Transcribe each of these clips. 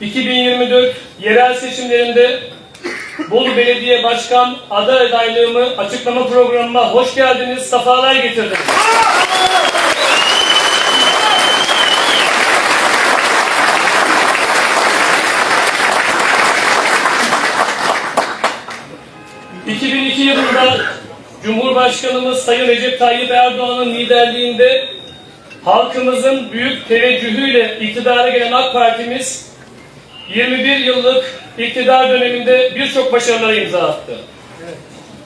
2024 yerel seçimlerinde Bolu Belediye Başkan aday adaylığımı açıklama programıma hoş geldiniz, sefalar getirdiniz. ...2002 yılında Cumhurbaşkanımız Sayın Recep Tayyip Erdoğan'ın liderliğinde halkımızın büyük teveccühüyle iktidara gelen AK Partimiz 21 yıllık iktidar döneminde birçok başarılara imza attı.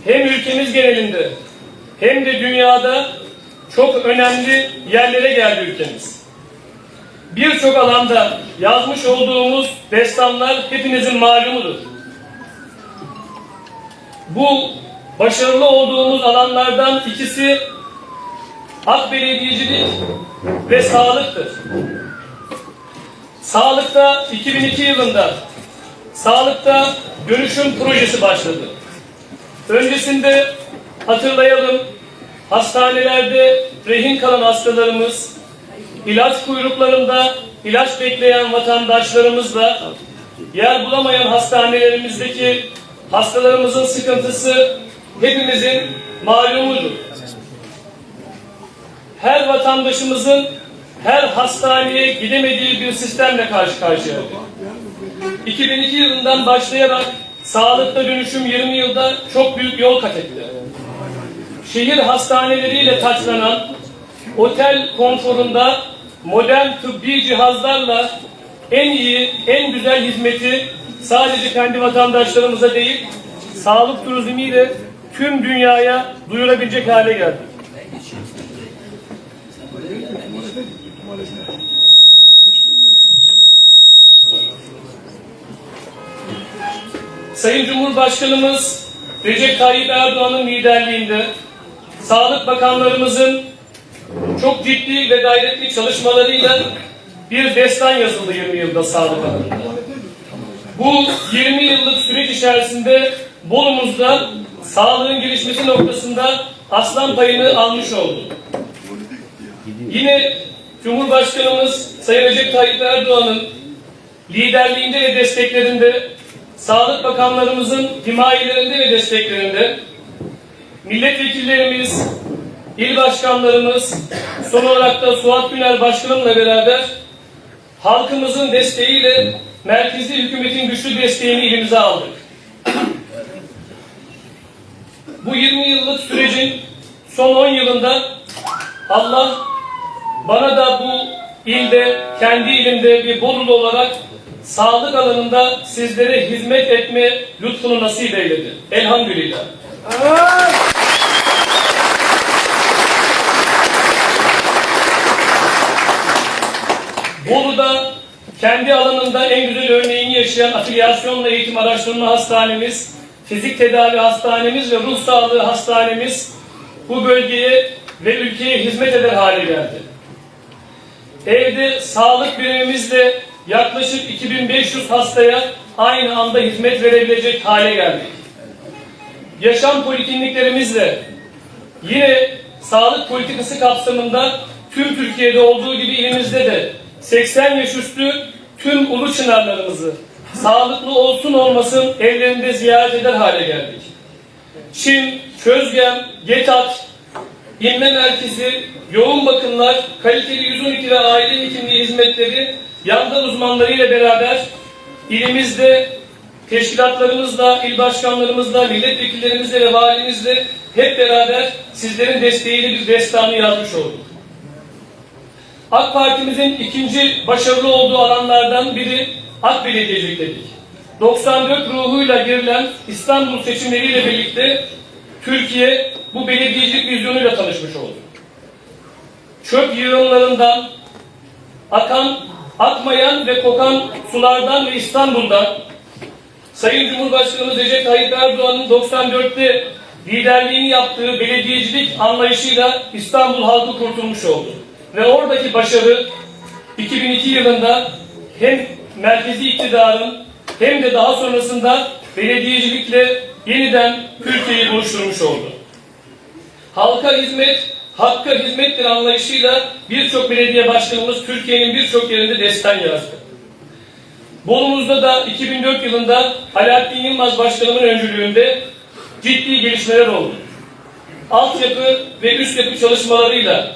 Hem ülkemiz genelinde hem de dünyada çok önemli yerlere geldi ülkemiz. Birçok alanda yazmış olduğumuz destanlar hepinizin malumudur. Bu başarılı olduğumuz alanlardan ikisi hak belediyecilik ve sağlıktır. Sağlıkta 2002 yılında sağlıkta dönüşüm projesi başladı. Öncesinde hatırlayalım hastanelerde rehin kalan hastalarımız, ilaç kuyruklarında ilaç bekleyen vatandaşlarımızla yer bulamayan hastanelerimizdeki hastalarımızın sıkıntısı hepimizin malumudur her vatandaşımızın her hastaneye gidemediği bir sistemle karşı karşıyaydık. 2002 yılından başlayarak sağlıkta dönüşüm 20 yılda çok büyük yol kat etti. Şehir hastaneleriyle taçlanan otel konforunda modern tıbbi cihazlarla en iyi, en güzel hizmeti sadece kendi vatandaşlarımıza değil, sağlık turizmiyle tüm dünyaya duyurabilecek hale geldik. Sayın Cumhurbaşkanımız Recep Tayyip Erdoğan'ın liderliğinde Sağlık Bakanlarımızın çok ciddi ve gayretli çalışmalarıyla bir destan yazıldı 20 yılda sağlık alanında. Bu 20 yıllık süreç içerisinde Bolu'muzda sağlığın gelişmesi noktasında aslan payını almış oldu. Yine Cumhurbaşkanımız Sayın Recep Tayyip Erdoğan'ın liderliğinde ve desteklerinde Sağlık Bakanlarımızın himayelerinde ve desteklerinde milletvekillerimiz, il başkanlarımız, son olarak da Suat Güner Başkanımla beraber halkımızın desteğiyle merkezi hükümetin güçlü desteğini elimize aldık. Bu 20 yıllık sürecin son 10 yılında Allah bana da bu ilde, kendi ilimde bir Bolulu olarak sağlık alanında sizlere hizmet etme lütfunu nasip eyledi. Elhamdülillah. Bolu'da kendi alanında en güzel örneğini yaşayan afilyasyonla eğitim araştırma hastanemiz, fizik tedavi hastanemiz ve ruh sağlığı hastanemiz bu bölgeye ve ülkeye hizmet eder hale geldi. Evde sağlık birimimizle yaklaşık 2500 hastaya aynı anda hizmet verebilecek hale geldik. Yaşam polikliniklerimizle yine sağlık politikası kapsamında tüm Türkiye'de olduğu gibi ilimizde de 80 yaş üstü tüm ulu çınarlarımızı sağlıklı olsun olmasın evlerinde ziyaret eder hale geldik. Çin, Çözgem, Getat, İnme merkezi, yoğun bakımlar, kaliteli 112 ve aile hekimliği hizmetleri yandan uzmanlarıyla beraber ilimizde teşkilatlarımızla, il başkanlarımızla, milletvekillerimizle ve valimizle hep beraber sizlerin desteğiyle bir destanı yazmış olduk. AK Parti'mizin ikinci başarılı olduğu alanlardan biri AK Belediyecilik dedik. 94 ruhuyla girilen İstanbul seçimleriyle birlikte Türkiye bu belediyecilik vizyonuyla tanışmış oldu. Çöp yığınlarından, akan, akmayan ve kokan sulardan ve İstanbul'dan Sayın Cumhurbaşkanımız Recep Tayyip Erdoğan'ın 94'te liderliğini yaptığı belediyecilik anlayışıyla İstanbul halkı kurtulmuş oldu. Ve oradaki başarı 2002 yılında hem merkezi iktidarın hem de daha sonrasında belediyecilikle yeniden Türkiye'yi buluşturmuş oldu. Halka hizmet, hakka hizmettir anlayışıyla birçok belediye başkanımız Türkiye'nin birçok yerinde destan yazdı. Bolu'muzda da 2004 yılında Alaaddin Yılmaz Başkanımın öncülüğünde ciddi gelişmeler oldu. Altyapı ve üst yapı çalışmalarıyla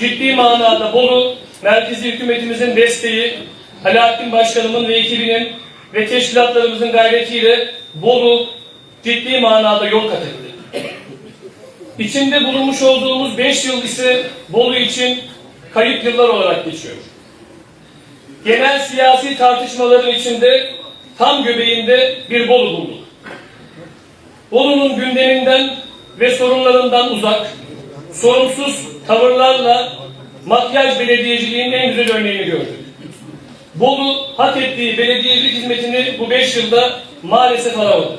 ciddi manada Bolu merkezi hükümetimizin desteği, Alaaddin Başkanımın ve ekibinin ve teşkilatlarımızın gayretiyle Bolu ciddi manada yol kat. İçinde bulunmuş olduğumuz 5 yıl ise Bolu için kayıp yıllar olarak geçiyor. Genel siyasi tartışmaların içinde tam göbeğinde bir Bolu bulduk. Bolu'nun gündeminden ve sorunlarından uzak, sorumsuz tavırlarla makyaj belediyeciliğinin en güzel örneğini gördük. Bolu hak ettiği belediyecilik hizmetini bu beş yılda maalesef alamadı.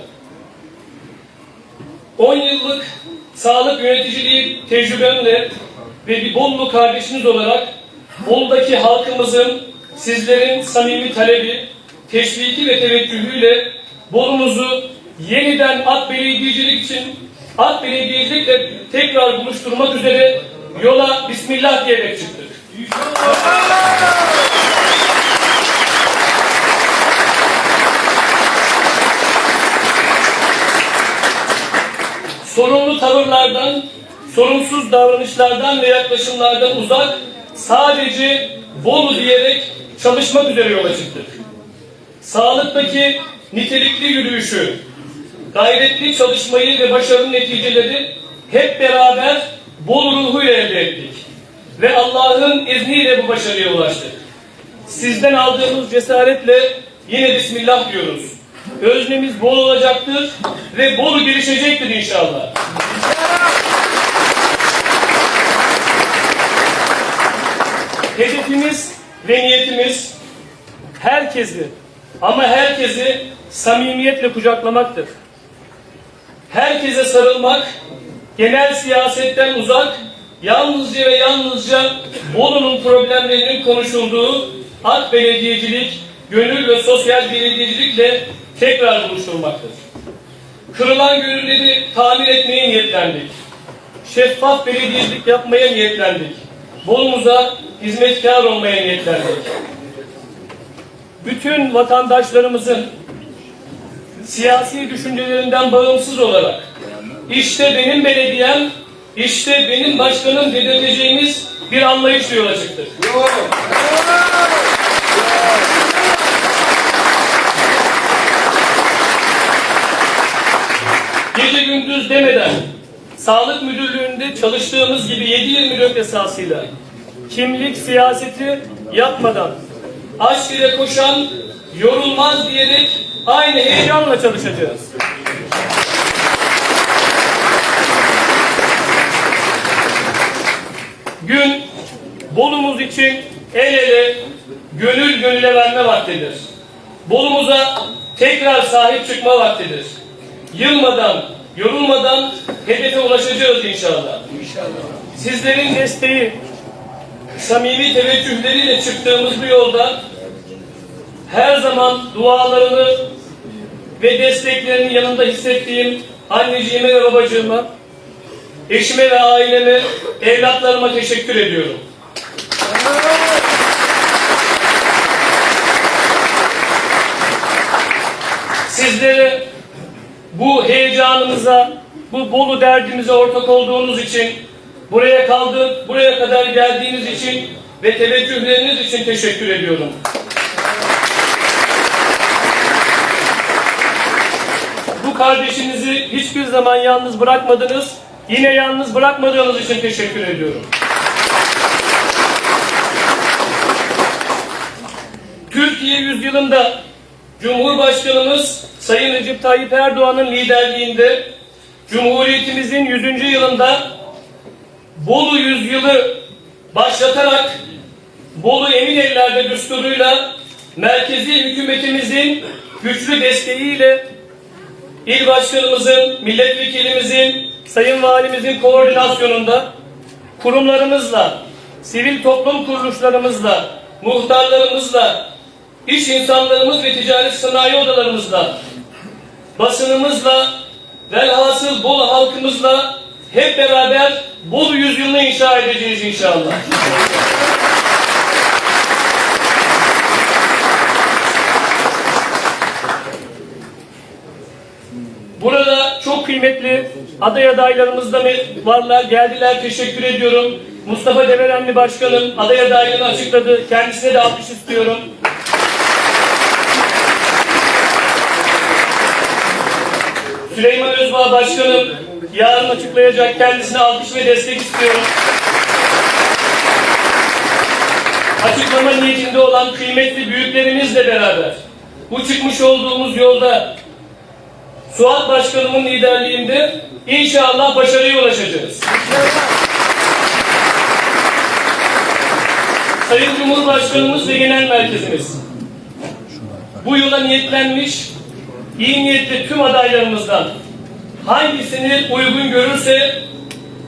10 yıllık sağlık yöneticiliği tecrübemle ve bir Bolu kardeşiniz olarak Bolu'daki halkımızın sizlerin samimi talebi, teşviki ve teveccühüyle Bolu'muzu yeniden at belediyecilik için at belediyecilikle tekrar buluşturmak üzere yola Bismillah diyerek çıktık. Sorumlu tavırlardan, sorumsuz davranışlardan ve yaklaşımlardan uzak, sadece Bolu diyerek çalışmak üzere yola çıktık. Sağlıktaki nitelikli yürüyüşü, gayretli çalışmayı ve başarının neticeleri hep beraber Bolu ruhuyla elde ettik. Ve Allah'ın izniyle bu başarıya ulaştık. Sizden aldığımız cesaretle yine Bismillah diyoruz. Öznemiz bol olacaktır ve bol gelişecektir inşallah. Hedefimiz ve niyetimiz herkesi ama herkesi samimiyetle kucaklamaktır. Herkese sarılmak, genel siyasetten uzak, yalnızca ve yalnızca Bolu'nun problemlerinin konuşulduğu ak belediyecilik, gönül ve sosyal belediyecilikle tekrar buluşturmaktır. Kırılan gönülleri tamir etmeye niyetlendik. Şeffaf belediyecilik yapmaya niyetlendik. Bolumuza hizmetkar olmaya niyetlendik. Bütün vatandaşlarımızın siyasi düşüncelerinden bağımsız olarak işte benim belediyem, işte benim başkanım dedirteceğimiz bir anlayışla yola çıktık. Gece gündüz demeden Sağlık Müdürlüğü'nde çalıştığımız gibi 7-24 esasıyla kimlik siyaseti yapmadan aşk ile koşan yorulmaz diyerek aynı heyecanla çalışacağız. Gün Bolumuz için el ele, gönül gönüle verme vaktidir. Bolumuza tekrar sahip çıkma vaktidir. Yılmadan, yorulmadan hedefe ulaşacağız inşallah. Sizlerin desteği, samimi teveccühleriyle çıktığımız bu yolda her zaman dualarını ve desteklerinin yanında hissettiğim anneciğime ve babacığıma, eşime ve aileme, evlatlarıma teşekkür ediyorum. Sizlere bu heyecanımıza, bu Bolu derdimize ortak olduğunuz için, buraya kaldı, buraya kadar geldiğiniz için ve teveccühleriniz için teşekkür ediyorum. Bu kardeşinizi hiçbir zaman yalnız bırakmadınız. Yine yalnız bırakmadığınız için teşekkür ediyorum. Türkiye yüzyılında Cumhurbaşkanımız Sayın Recep Tayyip Erdoğan'ın liderliğinde Cumhuriyetimizin 100. yılında Bolu yüzyılı başlatarak Bolu emin ellerde düsturuyla merkezi hükümetimizin güçlü desteğiyle il başkanımızın, milletvekilimizin, sayın valimizin koordinasyonunda kurumlarımızla, sivil toplum kuruluşlarımızla, muhtarlarımızla, iş insanlarımız ve ticaret sanayi odalarımızla, basınımızla, velhasıl Bolu halkımızla hep beraber Bolu yüzyılını inşa edeceğiz inşallah. Burada çok kıymetli aday adaylarımız da varlar. Geldiler. Teşekkür ediyorum. Mustafa Deverenli Başkanım aday adaylığını açıkladı. Kendisine de alkış istiyorum. Süleyman Özbağ Başkanım yarın açıklayacak. Kendisine alkış ve destek istiyorum. Açıklama niyetinde olan kıymetli büyüklerimizle beraber bu çıkmış olduğumuz yolda Suat Başkanımın liderliğinde inşallah başarıya ulaşacağız. Sayın Cumhurbaşkanımız ve Genel Merkezimiz bu yola niyetlenmiş iyi niyetli tüm adaylarımızdan hangisini uygun görürse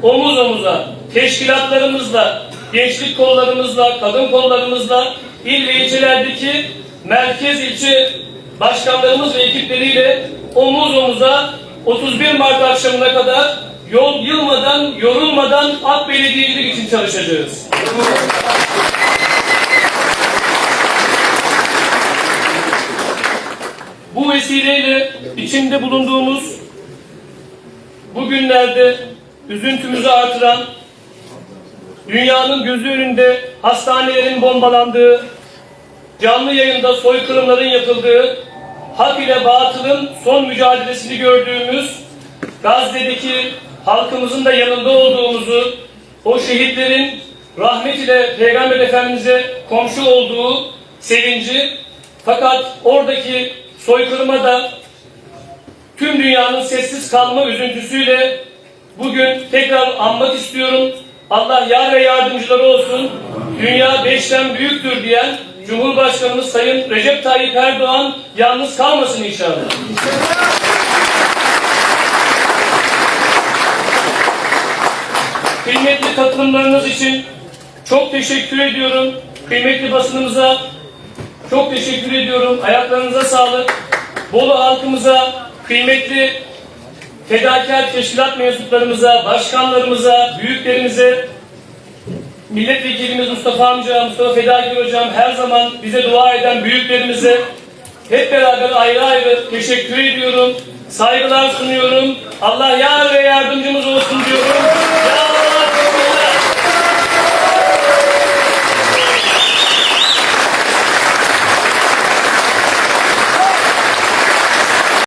omuz omuza teşkilatlarımızla, gençlik kollarımızla, kadın kollarımızla il ve ilçelerdeki merkez ilçe başkanlarımız ve ekipleriyle omuz omuza 31 Mart akşamına kadar yol yılmadan, yorulmadan AK Belediyecilik için çalışacağız. Bu vesileyle içinde bulunduğumuz bugünlerde üzüntümüzü artıran, dünyanın gözü önünde hastanelerin bombalandığı, canlı yayında soykırımların yapıldığı, hak ile batılın son mücadelesini gördüğümüz, Gazze'deki halkımızın da yanında olduğumuzu, o şehitlerin rahmet ile Peygamber Efendimiz'e komşu olduğu sevinci, fakat oradaki soykırıma da tüm dünyanın sessiz kalma üzüntüsüyle bugün tekrar anmak istiyorum. Allah yar ve yardımcıları olsun. Dünya beşten büyüktür diyen Cumhurbaşkanımız Sayın Recep Tayyip Erdoğan yalnız kalmasın inşallah. Kıymetli katılımlarınız için çok teşekkür ediyorum. Kıymetli basınımıza çok teşekkür ediyorum. Ayaklarınıza sağlık. Bolu halkımıza, kıymetli fedakar teşkilat mensuplarımıza, başkanlarımıza, büyüklerimize, milletvekilimiz Mustafa amca, Mustafa Fedakir hocam, her zaman bize dua eden büyüklerimize hep beraber ayrı ayrı teşekkür ediyorum. Saygılar sunuyorum. Allah yar ve yardımcımız olsun diyorum.